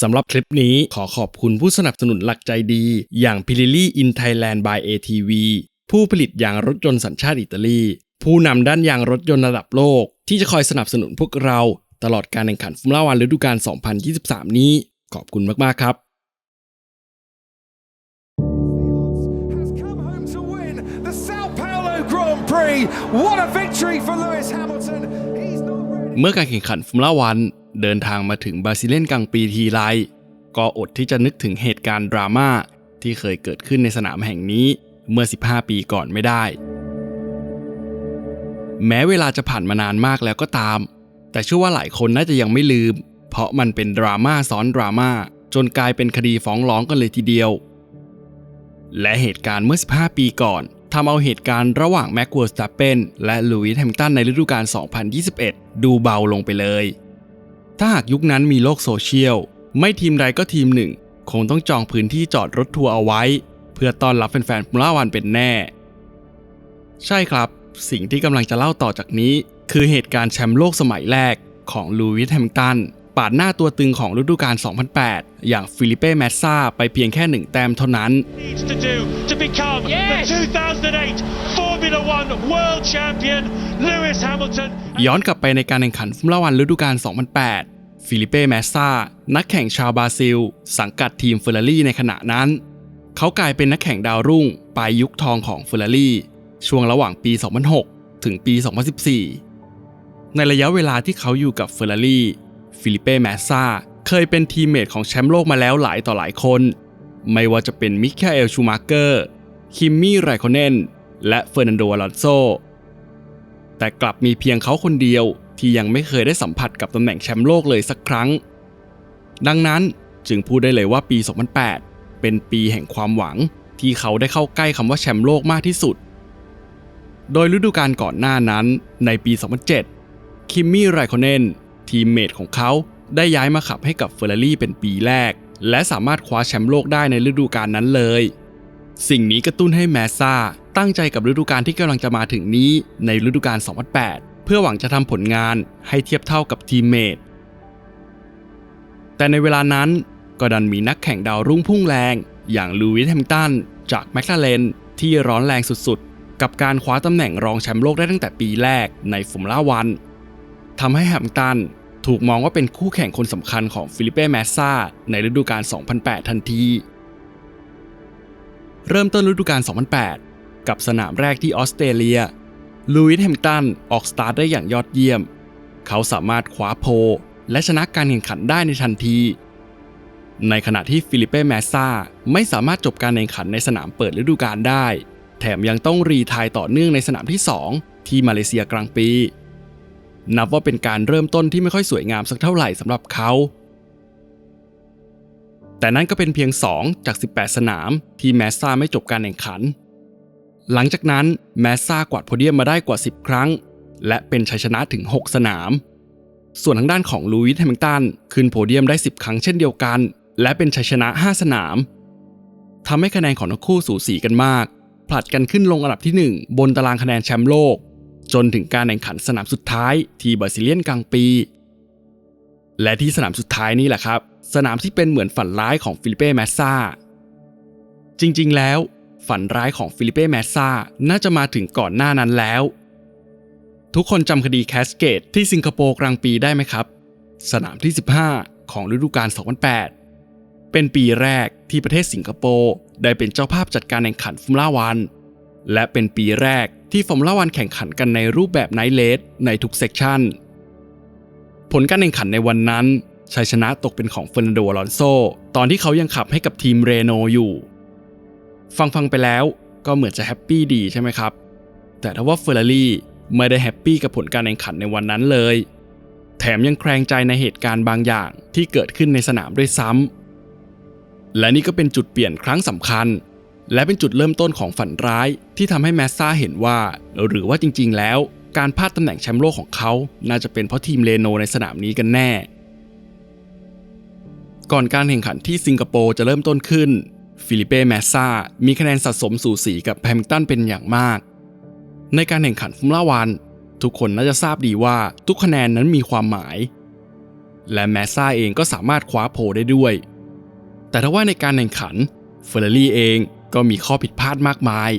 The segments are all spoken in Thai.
สำหรับคลิปนี้ขอขอบคุณผู้สนับสนุนหลักใจดี อย่าง p i r i l i in Thailand by ATV ผู้ผลิตยางรถยนต์สัญชาติอิตาลี ผู้นำด้านยางรถยนต์ระดับโลก ที่จะคอยสนับสนุนพวกเรา ตลอดการแข่งขันฟอร์มูล่าวันฤดูกาล 2023 นี้ ขอบคุณมาก ๆ ครับ has come home to win the Sao Paulo Grand Prix. What a victory for Lewis Hamilton. He's not ready. เมื่อการแข่งขันฟอร์มูล่าวัน เดินทางมาถึงบาซิเลนกลางปีทีไรก็อดที่จะนึกถึงเหตุการณ์ดราม่าที่เคยเกิดขึ้นในสนามแห่งนี้เมื่อ 15 ปีก่อนไม่ได้ แม้เวลาจะผ่านมานานมากแล้วก็ตาม แต่เชื่อว่าหลายคนน่าจะยังไม่ลืม เพราะมันเป็นดราม่าซ้อนดราม่าจนกลายเป็นคดีฟ้องร้องกันเลยทีเดียว และเหตุการณ์เมื่อ 15 ปีก่อนทำเอาเหตุการณ์ระหว่างแม็กเวอร์สตัปเปนและลูอิสแฮมตันในฤดูกาล 2021 ดูเบาลงไปเลย ถ้าหากยุคนั้นมีโลกโซเชียล ไม่ทีมใดก็ทีมหนึ่ง คงต้องจองพื้นที่จอดรถทัวร์เอาไว้ เพื่อต้อนรับแฟนๆฟอร์มูล่าวันเป็นแน่ ใช่ครับ สิ่งที่กำลังจะเล่าต่อจากนี้ คือเหตุการณ์แชมป์โลกสมัยแรกของลูวิสแฮมตัน ปาดหน้าตัวตึงของฤดูกาล 2008 อย่างฟิลิเป้แมสซาไปเพียงแค่หนึ่งแต้มเท่านั้น needs to do to become Yes! the 2008 Formula One World Champion, Lewis Hamilton. ย้อนกลับไปในการแข่งขันฟอร์มูล่าวันฤดูกาล 2008 ฟิลิเป้แมสซานักแข่งชาวบราซิล สังกัดทีมเฟอร์รารี่ในขณะนั้น เขากลายเป็นนักแข่งดาวรุ่งปลายยุคทองของเฟอร์รารี่ ช่วงระหว่างปี 2006 ถึงปี 2014 ในระยะเวลาที่เขาอยู่กับเฟอร์รารี่ ฟิลิเป้แมสซาเคยเป็นทีมเมทของแชมป์โลกมาแล้วหลายต่อหลายคน ไม่ว่าจะเป็นมิคาเอลชูมาเกอร์ คิมมี่ไรคอนเนนและเฟอร์นันโดอลอนโซ แต่กลับมีเพียงเขาคนเดียวที่ยังไม่เคยได้สัมผัสกับตำแหน่งแชมป์โลกเลยสักครั้ง ดังนั้นจึงพูดได้เลยว่าปี 2008 เป็นปีแห่งความหวังที่เขาได้เข้าใกล้คำว่าแชมป์โลกมากที่สุด โดยฤดูกาลก่อนหน้านั้นในปี 2007 คิมมี่ไรคอนเนน ทีมเมทของเขาได้ย้ายมาขับให้กับเฟอร์รารี่เป็นปีแรก และสามารถคว้าแชมป์โลกได้ในฤดูกาลนั้นเลย สิ่งนี้กระตุ้นให้แมสซาตั้งใจกับฤดูกาลที่กำลังจะมาถึงนี้ในฤดูกาล 2008 เพื่อหวังจะทำผลงานให้เทียบเท่ากับทีมเมทแต่ในเวลานั้นก็ดันมีนักแข่งดาวรุ่งพุ่งแรง อย่างลูวิสแฮมตันจากแมคลาเรนที่ร้อนแรงสุดๆ กับการคว้าตำแหน่งรองแชมป์โลกได้ตั้งแต่ปีแรกในฟอร์มูล่าวันทำให้แฮมตัน ถูกมองว่าเป็นคู่แข่งคนสำคัญของฟิลิเป้แมสซาในฤดูกาล 2008 ทันที เริ่มต้นฤดูกาล 2008 กับสนามแรกที่ออสเตรเลีย ลูอิสแฮมิลตันออกสตาร์ทได้อย่างยอดเยี่ยม เขาสามารถคว้าโพและชนะการแข่งขันได้ในทันที ในขณะที่ฟิลิเป้แมสซาไม่สามารถจบการแข่งขันในสนามเปิดฤดูกาลได้ แถมยังต้องรีไทายต่อเนื่องในสนามที่ 2 ที่มาเลเซียกลางปี นับว่าเป็นการเริ่มต้นที่ไม่ค่อยสวยงามสักเท่าไหร่สำหรับเขา แต่นั่นก็เป็นเพียง 2 จาก 18 สนามที่แมสซาไม่จบการแข่งขัน หลังจากนั้นแมสซากวาดโพเดียมมาได้กว่า 10 ครั้ง และเป็นชัยชนะถึง 6 สนาม ส่วนทางด้านของลูอิสแฮมิลตันขึ้นโพเดียมได้ 10 ครั้งเช่นเดียวกัน และเป็นชัยชนะ 5 สนามทำให้คะแนนของทั้งคู่สูสีกันมากผลัดกันขึ้นลงอันดับที่ 1 บนตารางคะแนนแชมป์โลก จนถึงการแข่งขันสนามสุดท้ายที่บราซิเลียนกลางปี และที่สนามสุดท้ายนี่แหละครับ สนามที่เป็นเหมือนฝันร้ายของฟิลิเป้แมสซาจริงๆ แล้ว ฝันร้ายของฟิลิเป้แมสซาน่าจะมาถึงก่อนหน้านั้นแล้ว ทุกคนจำคดีแคสเกตที่สิงคโปร์กลางปีได้ไหมครับ สนามที่ 15 ของฤดูกาล 2008 เป็นปีแรกที่ประเทศสิงคโปร์ได้เป็นเจ้าภาพจัดการแข่งขันฟอร์มูล่าวัน และเป็นปีแรก ที่ฟอร์มูล่าวันแข่งขันกันในรูปแบบไนท์เลสในทุกเซกชันผลการแข่งขันในวันนั้นชัยชนะตกเป็นของเฟอร์นันโดอลอนโซ ตอนที่เขายังขับให้กับทีมเรโนอยู่ ฟังฟังๆไปแล้วก็เหมือนจะแฮปปี้ดีใช่ไหมครับ แต่ถ้าว่าเฟอร์รารี่ไม่ได้แฮปปี้กับผลการแข่งขันในวันนั้นเลย แถมยังแคลงใจในเหตุการณ์บางอย่างที่เกิดขึ้นในสนามด้วยซ้ำและนี่ก็เป็นจุดเปลี่ยนครั้งสำคัญ และเป็นจุดเริ่มต้นของฝันร้ายที่ทำให้แมสซาเห็นว่า หรือว่าจริง ๆ แล้ว การพลาดตำแหน่งแชมป์โลกของเขา น่าจะเป็นเพราะทีมเรโนในสนามนี้กันแน่ ก่อนการแข่งขันที่สิงคโปร์จะเริ่มต้นขึ้น ฟิลิเป้แมสซามีคะแนนสะสมสูสีกับแฮมิลตันเป็นอย่างมาก ในการแข่งขันฟอร์มูล่าวันทุกคนน่าจะทราบดีว่าทุกคะแนนนั้นมีความหมาย และแมสซ่าเองก็สามารถคว้าโพได้ด้วย แต่ถ้าว่าในการแข่งขันเฟอร์รารี่เอง ก็มีข้อผิดพลาดมากมาย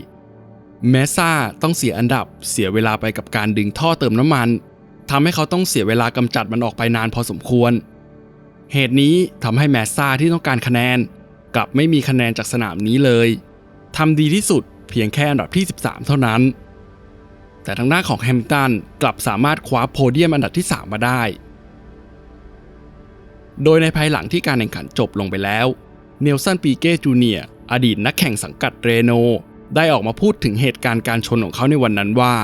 แมสซ่าต้องเสียอันดับเสียเวลาไปกับการดึงท่อเติมน้ำมันทำให้เขาต้องเสียเวลากำจัดมันออกไปนานพอสมควร เหตุนี้ทำให้แมสซ่าที่ต้องการคะแนน กลับไม่มีคะแนนจากสนามนี้เลยทำดีที่สุดเพียงแค่อันดับที่ 13 เท่านั้น แต่ทางหน้าของแฮมิลตันกลับสามารถคว้าโพเดียมอันดับที่ 3 มาได้ โดยในภายหลังที่การแข่งขันจบลงไปแล้ว เนลสันปีเก้จูเนียร์ อดีตนักแข่งสังกัดเรโน ได้ออกมาพูดถึงเหตุการณ์การชนของเขาในวันนั้นว่า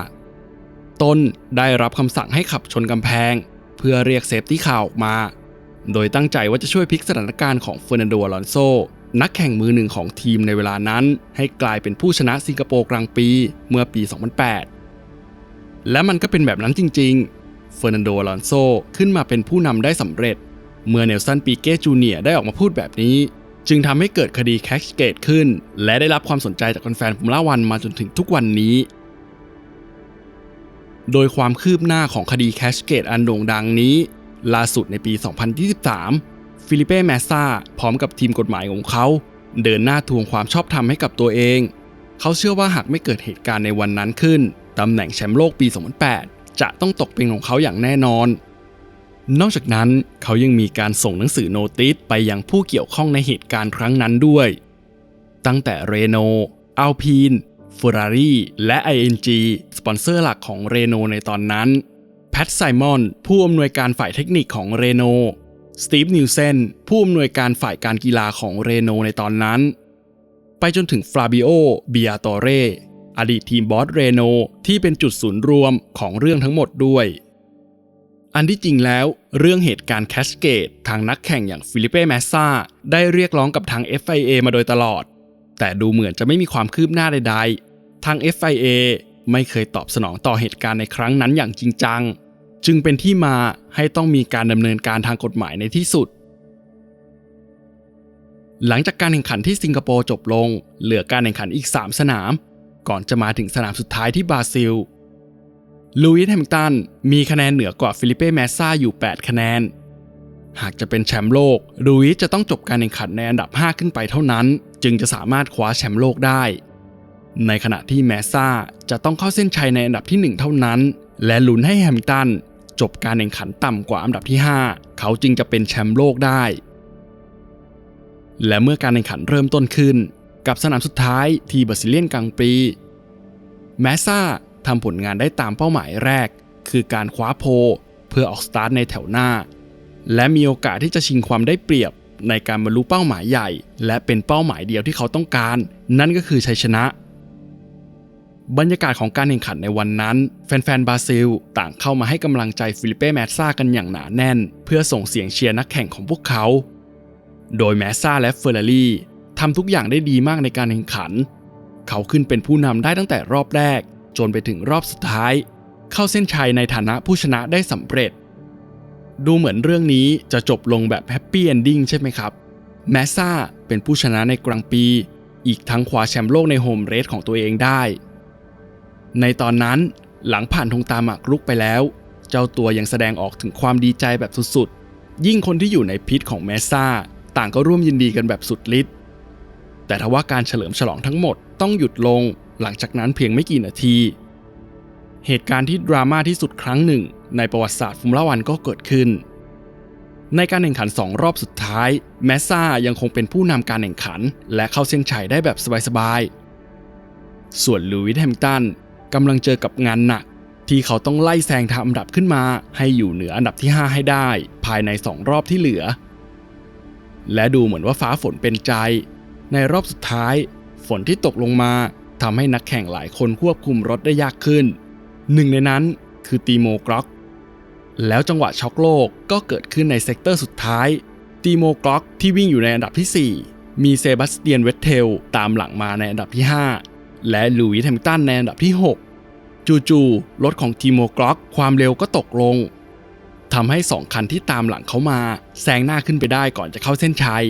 ตนได้รับคำสั่งให้ขับชนกำแพง เพื่อเรียกเซฟตี้คาร์ออกมา โดยตั้งใจว่าจะช่วยพลิกสถานการณ์ของเฟอร์นันโดอลอนโซ นักแข่งมือหนึ่งของทีมในเวลานั้น ให้กลายเป็นผู้ชนะสิงคโปร์กลางปีเมื่อปี 2008 และมันก็เป็นแบบนั้นจริงๆ เฟอร์นันโดอลอนโซขึ้นมาเป็นผู้นำได้สำเร็จ เมื่อเนลสันปีเก้จูเนียได้ออกมาพูดแบบนี้ จึงทำให้เกิดคดีแคชเกตขึ้น และได้รับความสนใจจากแฟนๆฟอร์มูล่าวันมาจนถึงทุกวันนี้ โดยความคืบหน้าของคดีแคชเกตอันโด่งดังนี้ ล่าสุดในปี 2023 ฟิลิเป้แมสซาพร้อมกับทีมกฎหมายของเขา เดินหน้าทวงความชอบธรรมให้กับตัวเอง เขาเชื่อว่าหากไม่เกิดเหตุการณ์ในวันนั้นขึ้นตำแหน่งแชมป์โลกปี 2008 จะต้องตกเป็นของเขาอย่างแน่นอน นอกจากนั้นเขายังมีการส่งหนังสือโนติสไปยังผู้เกี่ยวข้องในเหตุการณ์ครั้งนั้นด้วย ตั้งแต่เรโนอัลพีนฟอร์รารี่และ ING สปอนเซอร์หลักของเรโนในตอนนั้น แพทไซมอน ผู้อำนวยการฝ่ายเทคนิคของเรโนสตีฟนิวเซนผู้อำนวยการฝ่ายการกีฬาของเรโนในตอนนั้น ไปจนถึงฟลาบิโอเบียโตเรอดีตทีมบอสเรโนที่เป็นจุดศูนย์รวมของเรื่องทั้งหมดด้วย อันที่จริงแล้วเรื่องเหตุการณ์แคสเกตทางนักแข่งอย่างฟิลิเป้แมสซาได้เรียกร้องกับทาง FIA มาโดยตลอด แต่ดูเหมือนจะไม่มีความคืบหน้าใดๆ ทาง FIA ไม่เคยตอบสนองต่อเหตุการณ์ในครั้งนั้นอย่างจริงจัง จึงเป็นที่มาให้ต้องมีการดำเนินการทางกฎหมายในที่สุด หลังจากการแข่งขันที่สิงคโปร์จบลง เหลือการแข่งขันอีก 3 สนาม ก่อนจะมาถึงสนามสุดท้ายที่บราซิล ลูอิสแฮมิลตันมีคะแนนเหนือกว่าฟิลิเป้แมสซาอยู่ 8 คะแนน หากจะเป็นแชมป์โลกลูอิสจะต้องจบการแข่งขันในอันดับ 5 ขึ้นไปเท่านั้น จึงจะสามารถคว้าแชมป์โลกได้ ในขณะที่แมสซาจะต้องเข้าเส้นชัยในอันดับที่ 1 เท่านั้น และลุ้นให้แฮมิลตันจบการแข่งขันต่ำกว่าอันดับที่ 5 เขาจึงจะเป็นแชมป์โลกได้ และเมื่อการแข่งขันเริ่มต้นขึ้น กับสนามสุดท้ายที่บราซิเลียนกลางปี แมสซา ทำผลงานได้ตามเป้าหมายแรก คือการคว้าโพ เพื่อออกสตาร์ทในแถวหน้า และมีโอกาสที่จะชิงความได้เปรียบในการบรรลุเป้าหมายใหญ่ และเป็นเป้าหมายเดียวที่เขาต้องการ นั่นก็คือชัยชนะ บรรยากาศของการแข่งขันในวันนั้น แฟนๆบราซิล ต่างเข้ามาให้กำลังใจฟิลิเป้แมสซากันอย่างหนาแน่น เพื่อส่งเสียงเชียร์นักแข่งของพวกเขา โดยแมสซาและเฟอร์รารี่ทำทุกอย่างได้ดีมากในการแข่งขัน เขาขึ้นเป็นผู้นำได้ตั้งแต่รอบแรก จนไปถึงรอบสุดท้าย เข้าเส้นชัยในฐานะผู้ชนะได้สำเร็จ ดูเหมือนเรื่องนี้จะจบลงแบบแฮปปี้เอนดิ้งใช่ไหมครับ แมสซาเป็นผู้ชนะในกลางปี อีกทั้งคว้าแชมป์โลกในโฮมเรสของตัวเองได้ ในตอนนั้นหลังผ่านธงตาหมากรุกไปแล้ว เจ้าตัวยังแสดงออกถึงความดีใจแบบสุดๆ ยิ่งคนที่อยู่ในพิษของแมสซาต่างก็ร่วมยินดีกันแบบสุดฤทธิ์แต่ทว่าการเฉลิมฉลองทั้งหมดต้องหยุดลง หลังจากนั้นเพียงไม่กี่นาที เหตุการณ์ที่ดราม่าที่สุดครั้งหนึ่ง ในประวัติศาสตร์ฟอร์มูล่าวันก็เกิดขึ้น ในการแข่งขัน2รอบสุดท้าย แมสซายังคงเป็นผู้นำการแข่งขัน และเข้าเส้นชัยได้แบบสบายๆ ส่วนลูวิสแฮมิลตันกำลังเจอกับงานหนักที่เขาต้องไล่แซงทำอันดับขึ้นมา ให้อยู่เหนืออันดับที่ 5 ให้ได้ ภายใน 2 รอบที่เหลือ และดูเหมือนว่าฟ้าฝนเป็นใจ ในรอบสุดท้าย ฝนที่ตกลงมา ทำให้นักแข่งหลายคนควบคุมรถได้ยากขึ้น หนึ่งในนั้นคือตีโมกร็อกแล้วจังหวะช็อกโลกก็เกิดขึ้นในเซกเตอร์สุดท้าย ตีโมกร็อกที่วิ่งอยู่ในอันดับที่ 4 มีเซบาสเตียนเวตเทลตามหลังมาในอันดับที่ 5 และลูอิสแฮมิลตันในอันดับที่ 6 จู่ๆรถของตีโมกร็อกความเร็วก็ตกลงทำให้สองคันที่ตามหลังเขามาแซงหน้าขึ้นไปได้ก่อนจะเข้าเส้นชัย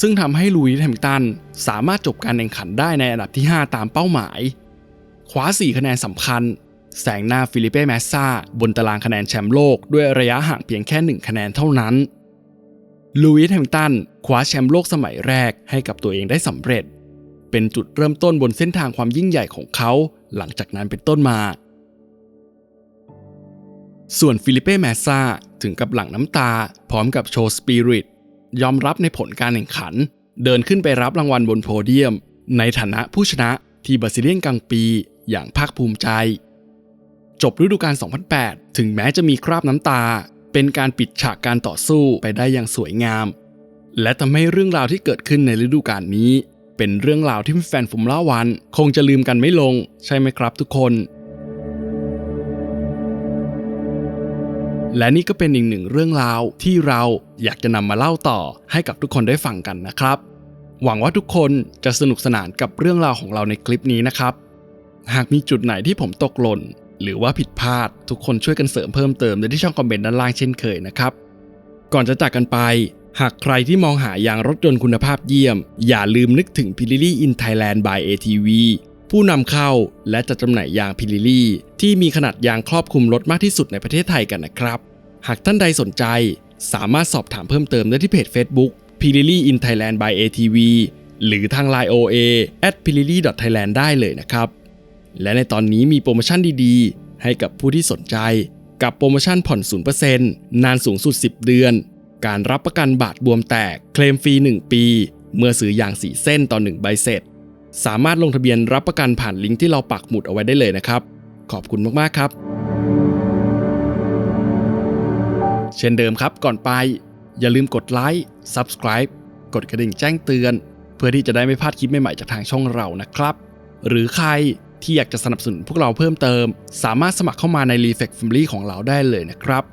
ซึ่งทำให้ลูอิสแฮมิลตันสามารถจบการแข่งขันได้ในอันดับที่ 5 ตามเป้าหมาย คว้า 4 คะแนนสำคัญ แสงหน้าฟิลิเป้แมสซาบนตารางคะแนนแชมป์โลกด้วยระยะห่างเพียงแค่หนึ่งคะแนนเท่านั้นลูอิสแฮมิลตันคว้าแชมป์โลกสมัยแรกให้กับตัวเองได้สำเร็จ เป็นจุดเริ่มต้นบนเส้นทางความยิ่งใหญ่ของเขาหลังจากนั้นเป็นต้นมา ส่วนฟิลิเป้แมสซาถึงกับหลั่งน้ำตาพร้อมกับโชว์สปิริต ยอมรับในผลการแข่งขัน เดินขึ้นไปรับรางวัลบนโพเดียม ในฐานะผู้ชนะที่บาซิเลียนกลางปีอย่างภาคภูมิใจ จบฤดูกาล 2008 ถึงแม้จะมีคราบน้ำตา เป็นการปิดฉากการต่อสู้ไปได้อย่างสวยงาม และทำให้เรื่องราวที่เกิดขึ้นในฤดูกาลนี้ เป็นเรื่องราวที่แฟนฟอร์มูล่าวัน คงจะลืมกันไม่ลง ใช่ไหมครับทุกคน และนี่ก็เป็นอีกหนึ่งเรื่องราวที่เราอยากจะนำมาเล่าต่อให้กับทุกคนได้ฟังกันนะครับ หวังว่าทุกคนจะสนุกสนานกับเรื่องราวของเราในคลิปนี้นะครับ หากมีจุดไหนที่ผมตกหล่น หรือว่าผิดพลาดทุกคนช่วยกันเสริมเพิ่มเติมได้ที่ช่องคอมเมนต์ด้านล่างเช่นเคยนะครับ ก่อนจะจากกันไป หากใครที่มองหายางรถยนต์คุณภาพเยี่ยม อย่าลืมนึกถึง p i l i l i in Thailand by ATV ผู้นำเข้าและจัดจำหน่ายยาง p i l i l i ที่มีขนาดยางครอบคลุมรถมากที่สุดในประเทศไทยกันนะครับ หากท่านใดสนใจ สามารถสอบถามเพิ่มเติมได้ที่เพจ Facebook p i l i l i in Thailand by ATV หรือทาง Line OA at p i l i l i thailand ได้เลยนะครับ และในตอนนี้มีโปรโมชั่นดีๆ ให้กับผู้ที่สนใจ กับโปรโมชั่นผ่อน 0%นานสูงสุด 10 เดือน การรับประกันบาดบวมแตก เคลมฟรี 1 ปี เมื่อซื้อยางสีเส้นต่อ 1 ใบเสร็จ สามารถลงทะเบียนรับประกันผ่านลิงก์ที่เราปักหมุดเอาไว้ได้เลยนะครับ ขอบคุณมากๆครับ เช่นเดิมครับก่อนไป อย่าลืมกดไลค์ Subscribe กดกระดิ่งแจ้งเตือน เพื่อที่จะได้ไม่พลาดคลิปใหม่ๆจากทางช่องเรานะครับ หรือใครที่อยากจะสนับสนุนพวกเราเพิ่มเติม สามารถสมัครเข้ามาใน Reflect Family ของเราได้เลยนะครับ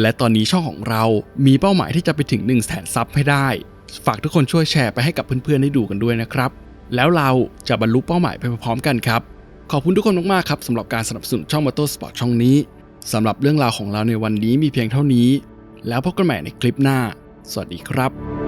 และตอนนี้ช่องของเรามีเป้าหมายที่จะไปถึง1 0 0 0 0แสนซับให้ได้ ฝากทุกคนช่วยแชร์ไปให้กับเพื่อนๆได้ดูกันด้วยนะครับ แล้วเราจะบรรลุเป้าหมายไปพร้อมกันครับ ขอบคุณทุกคนมากๆครับสำหรับการสนับสนุนช่องมอเตอร์สปอร์ตช่องนี้สำหรับเรื่องราวของเราในวันนี้มีเพียงเท่านี้ แล้วพบกันใหม่ในคลิปหน้า สวัสดีครับ